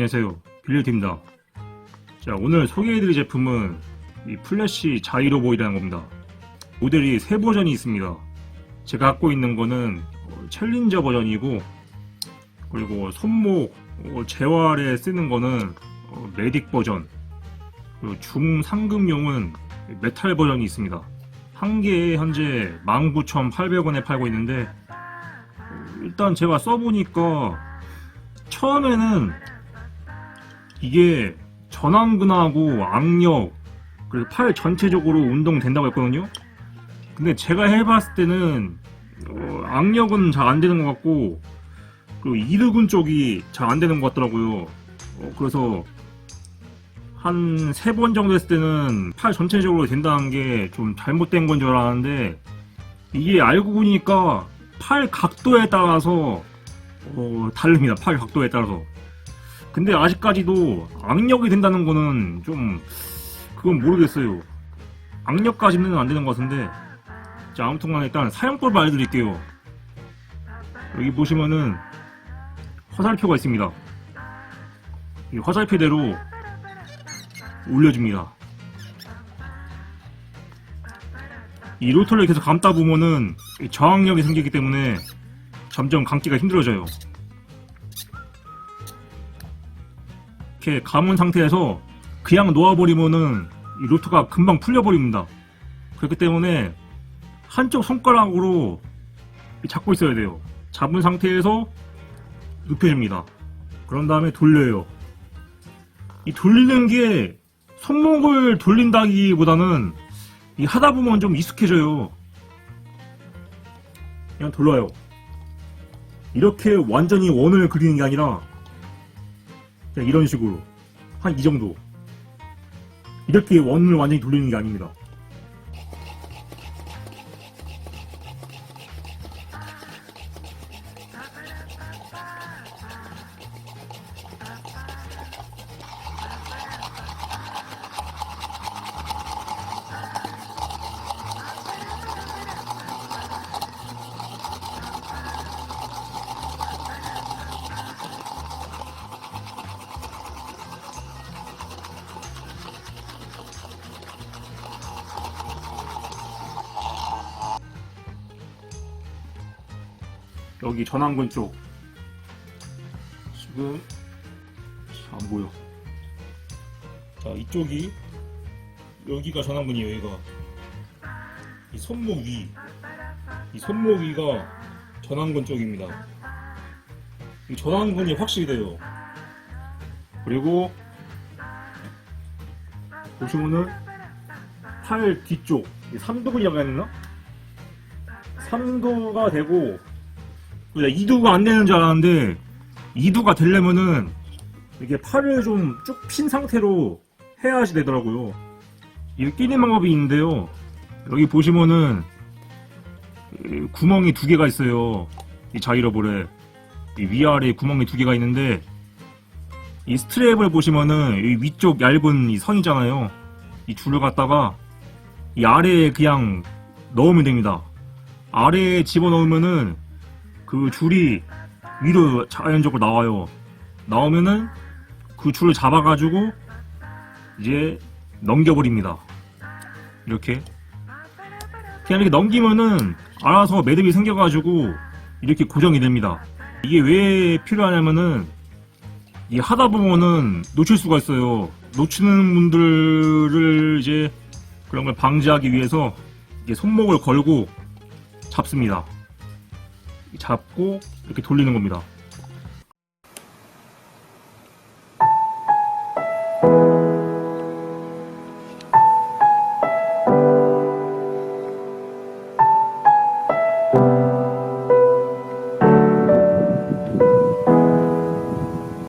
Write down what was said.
안녕하세요. 빌리팀입니다. 자, 오늘 소개해드릴 제품은 이 플래시 자이로보이라는 겁니다. 모델이 세 버전이 있습니다. 제가 갖고 있는 거는 어, 챌린저 버전이고, 그리고 손목 어, 재활에 쓰는 거는 어, 메딕 버전, 그리고 중상급용은 메탈 버전이 있습니다. 한 개에 현재 19,800원에 팔고 있는데, 어, 일단 제가 써보니까 처음에는 이게 전완근하고 악력 그리고 팔 전체적으로 운동된다고 했거든요. 근데 제가 해봤을 때는 어, 악력은 잘 안 되는 것 같고 그리고 이르근 쪽이 잘 안 되는 것 같더라고요. 어, 그래서 한 세 번 정도 했을 때는 팔 전체적으로 된다는 게 좀 잘못된 건 줄 알았는데 이게 알고 보니까 팔 각도에 따라서 어, 다릅니다. 팔 각도에 따라서. 근데 아직까지도 악력이 된다는 거는 좀 그건 모르겠어요. 악력까지는 안 되는 것 같은데. 자, 아무튼간에 일단 사용법 알려드릴게요. 여기 보시면은 화살표가 있습니다. 이 화살표대로 올려줍니다. 이 로터를 계속 감다 보면은 이 저항력이 생기기 때문에 점점 감기가 힘들어져요. 이렇게 감은 상태에서 그냥 놓아버리면은 이 로트가 금방 풀려버립니다. 그렇기 때문에 한쪽 손가락으로 잡고 있어야 돼요. 잡은 상태에서 눕혀줍니다. 그런 다음에 돌려요. 이 돌리는 게 손목을 돌린다기보다는 이 하다 보면 좀 익숙해져요. 그냥 돌려요. 이렇게 완전히 원을 그리는 게 아니라 이런 식으로 한 이 정도 이렇게 원을 완전히 돌리는 게 아닙니다. 여기 전완근 쪽 지금 잘안 보여. 자 이쪽이 여기가 전완근이에요. 여기가 이 손목 위, 이 손목 위가 전완근 쪽입니다. 이 전완근이 확실히 돼요. 그리고 보시면은 팔 뒤쪽 이 삼두근이라고 해야 되나? 삼두가 되고 그냥 이두가 안 되는 줄 알았는데 이두가 되려면은 이게 팔을 좀 쭉 핀 상태로 해야지 되더라고요. 이게 끼는 방법이 있는데요. 여기 보시면은 이 구멍이 두 개가 있어요. 이 자이러볼에 이 위아래 구멍이 두 개가 있는데 이 스트랩을 보시면은 이 위쪽 얇은 이 선이잖아요. 이 줄을 갖다가 이 아래에 그냥 넣으면 됩니다. 아래에 집어넣으면은 그 줄이 위로 자연적으로 나와요. 나오면은 그 줄을 잡아가지고 이제 넘겨버립니다. 이렇게. 그냥 이렇게 넘기면은 알아서 매듭이 생겨가지고 이렇게 고정이 됩니다. 이게 왜 필요하냐면은 이 하다 보면은 놓칠 수가 있어요. 놓치는 분들을 이제 그런 걸 방지하기 위해서 이게 손목을 걸고 잡습니다. 잡고 이렇게 돌리는 겁니다.